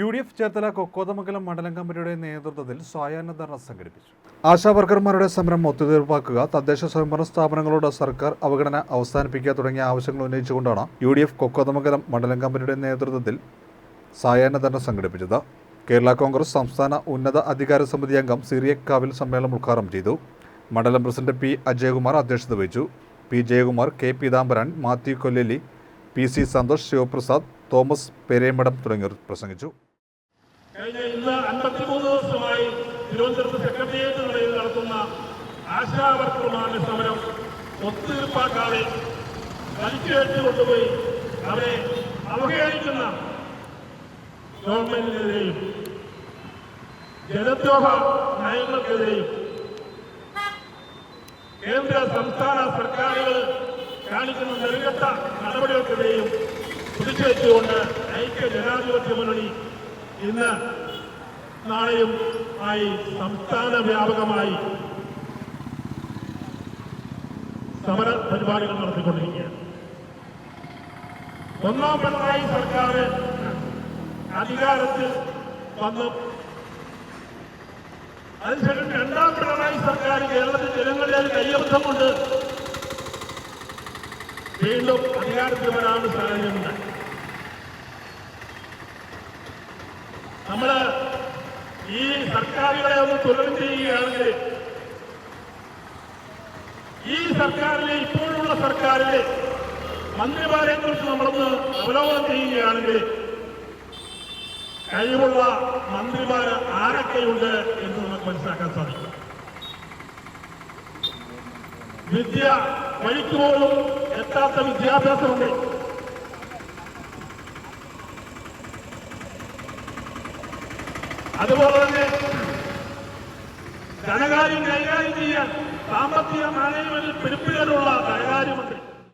U D F Cherthala Kokkothamangalam മണ്ഡലം കമ്മിറ്റിയുടെ നേതൃത്വത്തിൽ സ്വായാന ധർണ സംഘടിപ്പിച്ചു. ആശാവർക്കർമാരുടെ സമരം ഒത്തുതീർപ്പാക്കുക തദ്ദേശ സ്വയംഭരണ സ്ഥാപനങ്ങളോട് സർക്കാർ അവഗണന അവസാനിപ്പിക്കുക തുടങ്ങിയ ആവശ്യങ്ങൾ ഉന്നയിച്ചുകൊണ്ടാണ് യു ഡി എഫ് കൊക്കോതമംഗലം മണ്ഡലം കമ്മിറ്റിയുടെ നേതൃത്വത്തിൽ സായാഹ്ന ധർണ സംഘടിപ്പിച്ചത്. കേരള കോൺഗ്രസ് സംസ്ഥാന ഉന്നത അധികാര സമിതി അംഗം സിറിയക്കാവിൽ സമ്മേളനം ഉദ്ഘാടനം ചെയ്തു. മണ്ഡലം പ്രസിഡന്റ് പി അജയകുമാർ അധ്യക്ഷത വഹിച്ചു. P Jayakumar K Peethambaran Mathew Kollali P C Santhosh Sivaprasad Thomas Peremadom തുടങ്ങിയവർ പ്രസംഗിച്ചു. കഴിഞ്ഞ നടത്തുന്ന കൊണ്ടുപോയി ജനദ്രോഹ നയങ്ങൾക്കെതിരെയും കേന്ദ്ര സംസ്ഥാന സർക്കാരുകൾ കാണിക്കുന്ന നെറുകെട്ട നടപടികൾക്കെതിരെയും പ്രതിഷേധിച്ചുകൊണ്ട് ഐക്യ ജനാധിപത്യ മുന്നണി ഇന്ന് നാളെയും ആയി സംസ്ഥാന വ്യാപകമായി സമര പരിപാടികൾ നടത്തിക്കൊണ്ടിരിക്കുകയാണ്. ഒന്നാം പിണറായി സർക്കാർ അധികാരത്തിൽ വന്നു. അതിനുശേഷം രണ്ടാം പിണറായി സർക്കാർ കേരളത്തിൽ ജനങ്ങളിലേക്ക് കയ്യബദ്ധം കൊണ്ട് വീണ്ടും അധികാരത്തിൽ വരാനുള്ള സാഹചര്യമുണ്ട് നമ്മൾ ഈ സർക്കാരുകളെ ഒന്ന് തുടർന്ന് ചെയ്യുകയാണെങ്കിൽ ഈ സർക്കാരിലെ ഇപ്പോഴുള്ള സർക്കാരിലെ മന്ത്രിമാരെ കുറിച്ച് നമ്മളൊന്ന് അവലോകനം ചെയ്യുകയാണെങ്കിൽ കഴിവുള്ള മന്ത്രിമാർ ആരൊക്കെയുണ്ട് എന്ന് നമുക്ക് മനസ്സിലാക്കാൻ സാധിക്കും. വിദ്യ വഴിക്കുപോലും എത്താത്ത വിദ്യാഭ്യാസമുണ്ട്. അതുപോലെ തന്നെ ധനകാര്യം കൈകാര്യം ചെയ്യാൻ സാമ്പത്തിക മാനേജ്മെന്റിൽ പിടിപ്പുകളുള്ള ധനകാര്യമന്ത്രി.